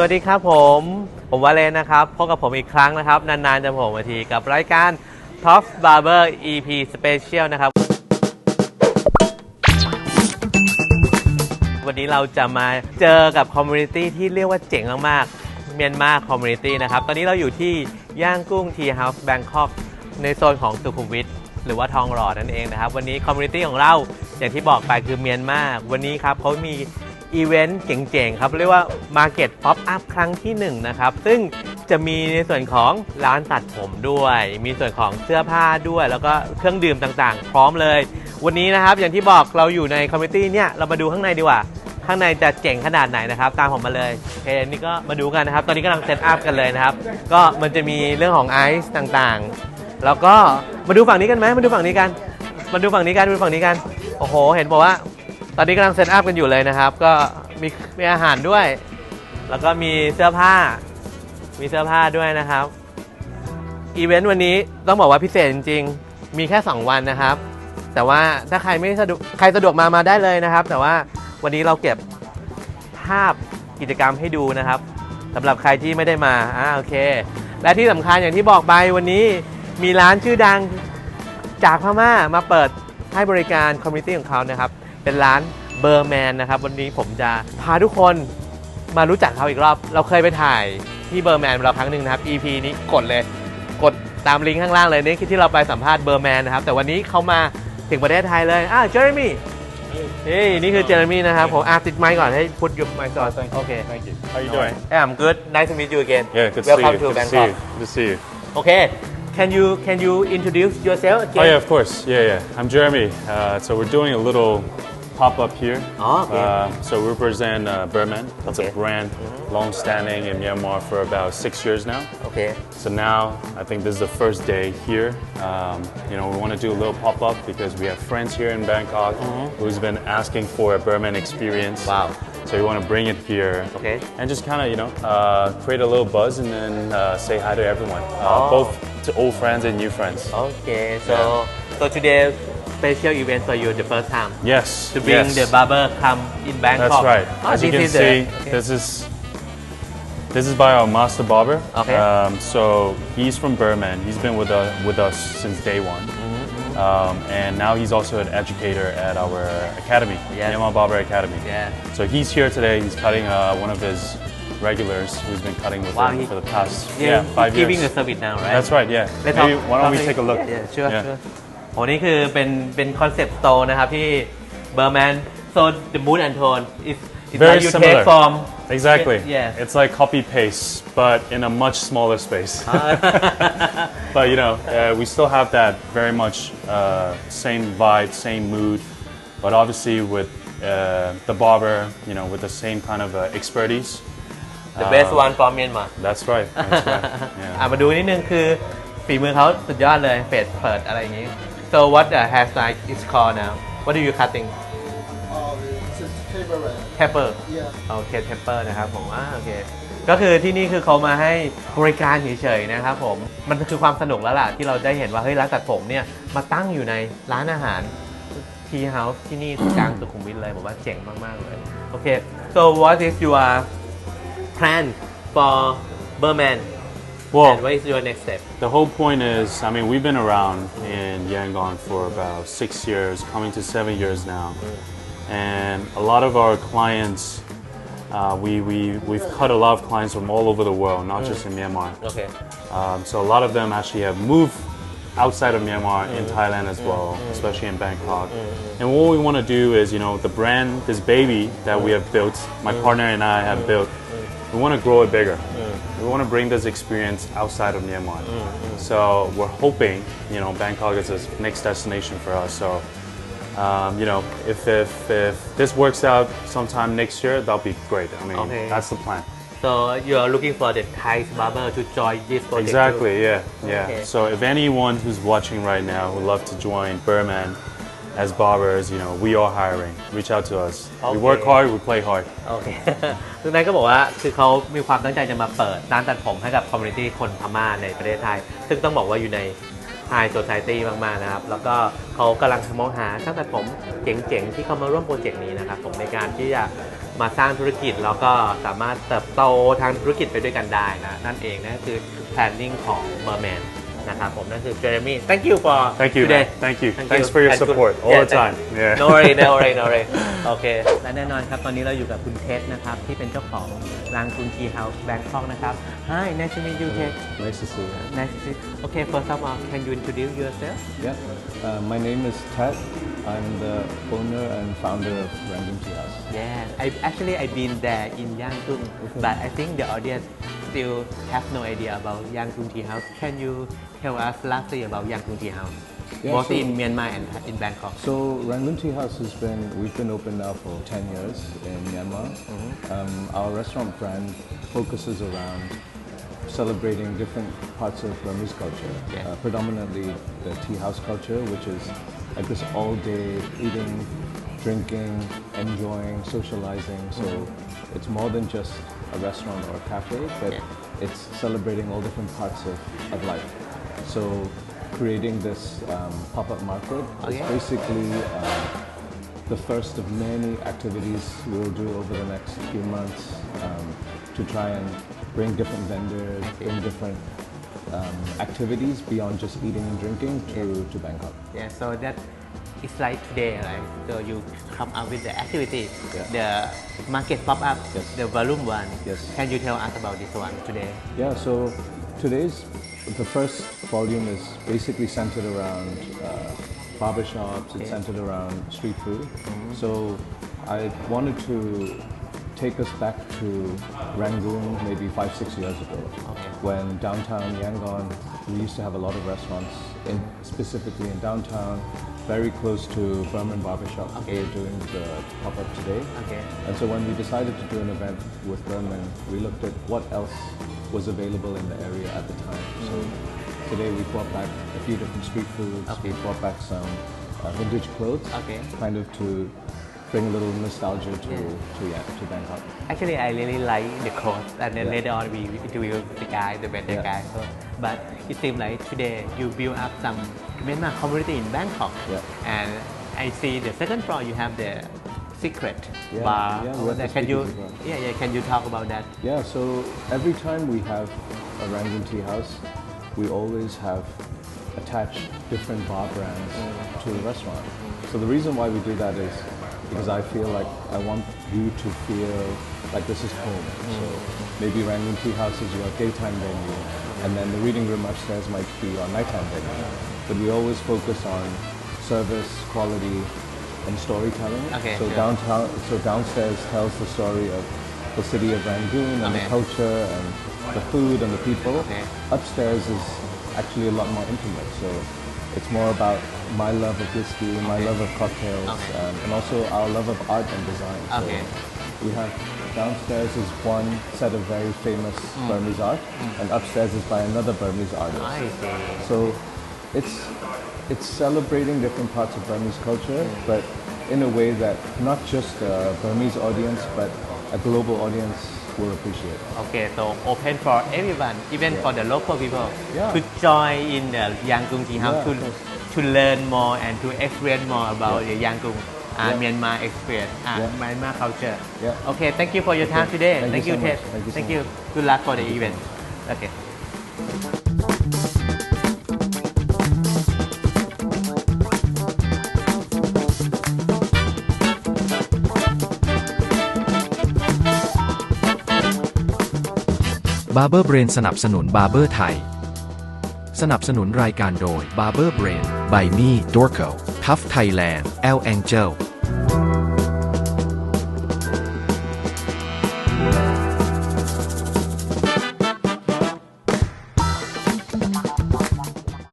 สวัสดีครับผม ผมวาเลนนะครับ พบกับผมอีกครั้งนะครับ นานๆจะโผล่มาทีกับรายการ Top Barber EP Special นะครับ วันนี้เราจะมาเจอกับคอมมูนิตี้ที่เรียกว่าเจ๋งมากๆเมียนมาคอมมูนิตี้นะครับ ตอนนี้เราอยู่ที่ย่างกุ้งทีเฮาส์แบงคอกในโซนของสุขุมวิทหรือว่าทองหล่อนั่นเองนะครับ วันนี้คอมมูนิตี้ของเราอย่างที่บอกไปคือเมียนมาวันนี้ครับเขามี อีเวนต์เจ๋งๆครับ เรียกว่า Market Pop Up ครั้งที่ 1 นะครับ ซึ่งจะมีในส่วนของร้านตัดผมด้วย มีส่วนของเสื้อผ้าด้วย แล้วก็เครื่องดื่มต่างๆ พร้อมเลย วันนี้นะครับ อย่างที่บอกเราอยู่ในคอมมิตี้เนี่ย เรามาดูข้างในดีกว่า ข้างในจะเจ๋งขนาดไหนนะครับ ตามผมมาเลยโอเคนี่ก็มาดูกันนะครับ ตอนนี้กำลังเซตอัพกันเลยนะครับ ก็มันจะมีเรื่องของไอซ์ต่างๆ แล้วก็มาดูฝั่งนี้กันไหมมาดูฝั่งนี้กัน มาดูฝั่งนี้กัน ดูฝั่งนี้กัน โอ้โห เห็นบอกว่า ตอนนี้กำลังเซตอัพกันอยู่เลยนะครับ ก็มีมีอาหารด้วย แล้วก็มีเสื้อผ้า มีเสื้อผ้าด้วยนะครับ อีเวนต์วันนี้ต้องบอกว่าพิเศษจริงๆ มีแค่ 2 วันนะครับ แต่ว่าถ้าใครไม่สะดวกใครสะดวกมามาได้เลยนะครับ แต่ว่าวันนี้เราเก็บภาพกิจกรรมให้ดูนะครับสำหรับใครที่ไม่ได้มาอ่าโอเค และที่สำคัญอย่างที่บอกไปวันนี้มีร้านชื่อดังจากพม่ามาเปิดให้บริการคอมมิตี้ของเขานะครับ เป็นร้านเบอร์แมนนะครับ วันนี้ผมจะพาทุกคนมารู้จักเขาอีกรอบ เราเคยไปถ่ายที่เบอร์แมนเราครั้งหนึ่งนะครับ EP นี้กดเลย กดตามลิงก์ข้างล่างเลยนี่คือที่เราไปสัมภาษณ์เบอร์แมนนะครับ แต่วันนี้เขามาถึงประเทศไทยเลยอ่าเจอร์มี่เฮ้ยนี่คือเจอร์มี่นะครับผมอาติดไมค์ก่อนให้พูดยุบไมค์ก่อน Thank โอ you. เค Thank you. How you doing? Yeah, I'm good. Nice to meet you again. Yeah, good to Welcome see you. to good to see Bangkok. you. Good to see you. Okay. Can you can you introduce yourself again? Oh yeah, of course. Yeah, yeah. I'm Jeremy. Uh, so we're doing a little pop up here. Oh, okay. Uh, so we represent uh, Burman. That's Okay. a brand long-standing in Myanmar for about six years now. Okay. So now I think this is the first day here. Um, you know, we want to do a little pop up because we have friends here in Bangkok who's been asking for a Burman experience. Wow. So we want to bring it here. Okay. And just kind of, you know, uh, create a little buzz and then uh, say hi to everyone, uh, Oh. both to old friends and new friends. Okay. So so today special event for you the first time Yes. to bring yes. the barber come in Bangkok. That's right. Oh, As you this can the- see, okay. this is this is by our master barber. Okay. Um, so he's from Burman. He's been with us with us since day one. Mm-hmm. Um, and now he's also an educator at our academy, Yes. Myanmar Barber Academy. Yeah. So he's here today. He's cutting uh, one of his regulars who's been cutting with Wow, him he- for the past Yeah, yeah, five he's giving years. the service now, right? That's right. Yeah. Let's Maybe, talk- why don't we talk- take a look? Yeah, yeah, sure, Yeah. sure. โอ้นี่คือเป็นเป็นคอนเซ็ปต์โตนะครับที่เบอร์แมน so the mood and tone is is Very like you similar. take from Exactly. Yeah. It's like copy paste, but in a much smaller space. but you know, uh, we still have that very much uh, same vibe, same mood, but obviously with uh, the barber, you know, with the same kind of uh, expertise. the best one from Myanmar That's right. That's right. อะ Yeah. มาดูนิดนึงคือฝีมือเขาสุดยอดเลยเฟดเปิดอะไรอย่างนี้ so what the hairstyle is called now what do you cutting Oh, it's a favorite. pepper Yeah. โอเค pepper นะครับผมอ่าโอเค ก็คือที่นี่คือเขามาให้บริการเฉยๆนะครับผม มันคือความสนุกแล้วล่ะที่เราได้เห็นว่าเฮ้ยร้านตัดผมเนี่ยมาตั้งอยู่ในร้านอาหารทีเฮาส์ที่นี่กลางสุขุมวิทเลยผมว่าเจ๋งมากๆเลย โอเค so what is your plan for Burman Well, and what is your next step? The whole point is, I mean, we've been around in Yangon for about six years, coming to seven years now, and a lot of our clients. Uh, we, we, we've cut a lot of clients from all over the world, not just in Myanmar. Okay. Um, so a lot of them actually have moved outside of Myanmar in mm-hmm. Thailand as well, mm-hmm. especially in Bangkok. Mm-hmm. And what we want to do is, you know, the brand, this baby that we have built, my partner and I have built, we want to grow it bigger. We want to bring this experience outside of Myanmar. So we're hoping, you know, Bangkok is the next destination for us. So, um, you know, if, if, if this works out sometime next year, that'll be great. I mean, Okay. that's the plan. so you are looking for the Thai barber to join this project too? Exactly, yeah, yeah. Okay. So if anyone who's watching right now would love to join Burman as barbers, you know, we are hiring. Reach out to us. We work Okay. hard, we play hard. โอเคซึ่งนายก็บอกว่าคือเขามีความตั้งใจจะมาเปิดร้านตัดผมให้กับคอมมูนิตี้คนพม่าในประเทศไทย ซึ่งต้องบอกว่าอยู่ในไฮโซซ i ตี้มาก ๆ นะครับ แล้วก็เขากำลังมองหาช่างตัดผมเจ๋ง ๆ ที่เข้ามาร่วมโปรเจกต์นี้นะครับ ผมในการที่จะมาสร้างธุรกิจ แล้วก็สามารถเติบโตทางธุรกิจไปด้วยกันได้นะ นั่นเองนั่นคือ planning ของ Merman นะครับผมนั่นคือ Jeremy thank you for Thank you. today man. Thank you. Thank Thanks you. for your And good- support all Yeah, the time. thank- Yeah. no worry no worry no worry โอเค และแน่นอนครับตอนนี้เราอยู่กับคุณเทสนะครับ ที่เป็นเจ้าของร้านคุณทีเฮาส์แบงคอกนะครับ Hi nice to meet you Ted Nice to see you. nice to see Okay first of all can you introduce yourself Yeah, uh, my name is Ted. I'm the owner and founder of Random Tea House. Yeah, I actually I've been there in Yangtung, but I think the audience still have no idea about Yangtung Tea House. Can you tell us lastly about Yangtung Tea House, Yeah, both so- in Myanmar and in Bangkok? So Rangoon Tea House has been we've been open now for 10 years in Myanmar. Um, our restaurant brand focuses around celebrating different parts of Burmese culture, Yeah. uh, predominantly the tea house culture, which is like this all-day eating, drinking, enjoying, socializing. So it's more than just a restaurant or a cafe, but Yeah. it's celebrating all different parts of, of life. So creating this um, pop-up market Oh, is yeah. basically um, the first of many activities we'll do over the next few months um, to try and bring different vendors, bring different um, activities beyond just eating and drinking to, to Bangkok. Yeah, so that it's like today, right? So you come up with the activity, Yeah. the market pop up, Yes. the volume one. Yes. Can you tell us about this one today? Yeah, so today's the first volume is basically centered around uh, barbershops. It's Okay. centered around street food. So I wanted to take us back to Rangoon maybe five six years ago, Okay. when downtown Yangon we used to have a lot of restaurants, in, specifically in downtown, very close to Burman Barbershop. Okay. We're doing the pop up today. Okay. And so when we decided to do an event with Berman, we looked at what else was available in the area at the time. So today we brought back a few different street foods. Okay. We brought back some uh, vintage clothes, Okay. kind of to bring a little nostalgia to Yeah. to yeah to Bangkok. Actually, I really like the clothes, and then Yeah. later on we interview the guy, the vendor Yeah. guy. So, but it seems like today you build up some Myanmar community in Bangkok, Yeah. and I see the second floor you have the secret Yeah, bar. yeah, we over have there. the Can you? well. Yeah, yeah. Can you talk about that? Yeah, so every time we have a Rangoon tea house, we always have attached different bar brands mm. to the restaurant. So the reason why we do that is because I feel like I want you to feel like this is home. So maybe Rangoon Tea House is your daytime venue, and then the reading room upstairs might be your nighttime venue. But we always focus on service, quality, and storytelling. Okay, so sure. downtown, so downstairs tells the story of the city of Rangoon and Okay. the culture and the food and the people. Okay. Upstairs is actually a lot more intimate. So it's more about my love of whiskey, my love of cocktails, Okay. um, and also our love of art and design. So Okay. we have downstairs is one set of very famous Mm. Burmese art, and upstairs is by another Burmese artist. See. So it's it's celebrating different parts of Burmese culture, but in a way that not just a Burmese audience, but a global audience will appreciate. Okay, so open for everyone, even Yeah. for the local people, Yeah. to join in the Yangon Tea House Yeah, to to learn more and to experience more about the Yangon uh. Myanmar experience, uh. Myanmar culture. Okay, thank you for your time Okay. today. Thank you so Ted. Thank you so Thank you. Good luck for the event. Okay. บาร์เบอร์เบรนสนับสนุนบาร์เบอร์ไทย สนับสนุนรายการโดย Barber Brain by me Dorco Tough Thailand L Angel